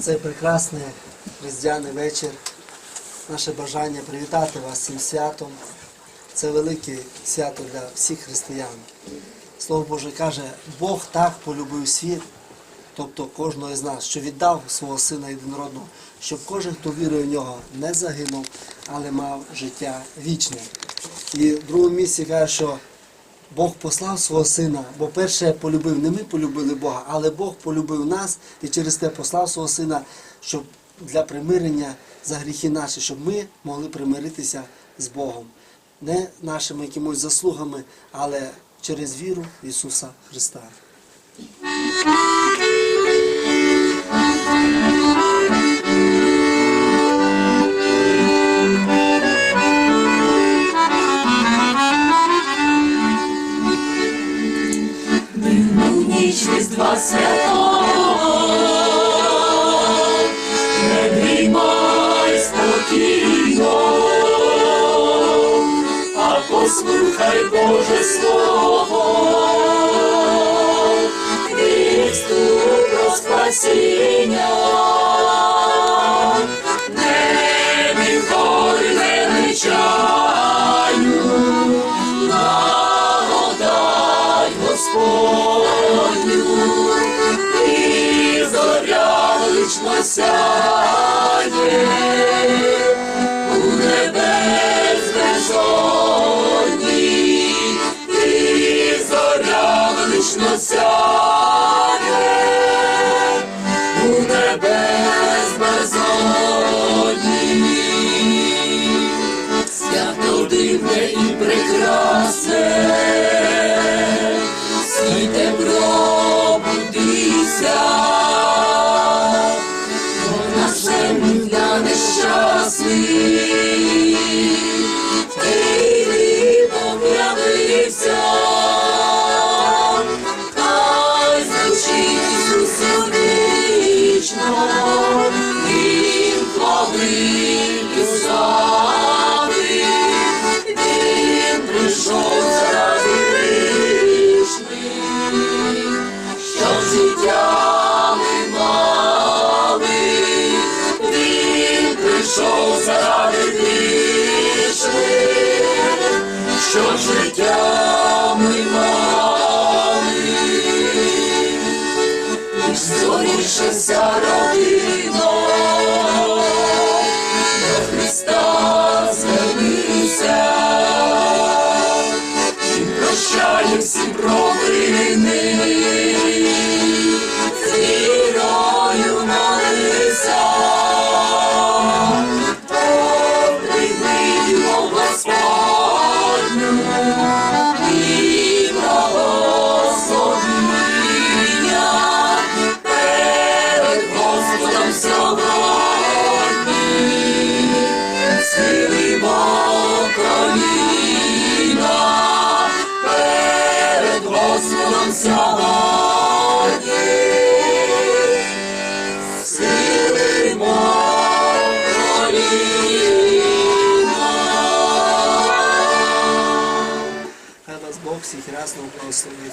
цей прекрасний різдвяний вечір. Наше бажання привітати вас цим святом. Це велике свято для всіх християн. Слово Боже каже, Бог так полюбив світ, тобто кожного з нас, що віддав свого Сина єдинородного, щоб кожен, хто вірує в нього, не загинув, але мав життя вічне. І в другому місці каже, що Бог послав свого сина, бо перше полюбив, не ми полюбили Бога, але Бог полюбив нас і через те послав свого сина, щоб для примирення за гріхи наші, щоб ми могли примиритися з Богом. Не нашими якимось заслугами, але через віру в Ісуса Христа. Ніч Різдва святого, не дрімай спокійно, а послухай Боже Слово, Христу про спасіння, сяє, у небес безодні, і зоря вічно сяє, у небес безодні. Свято дивне і прекрасне, ми мали. І зоріше вся родина Хай вас Бог всіх раз благословить.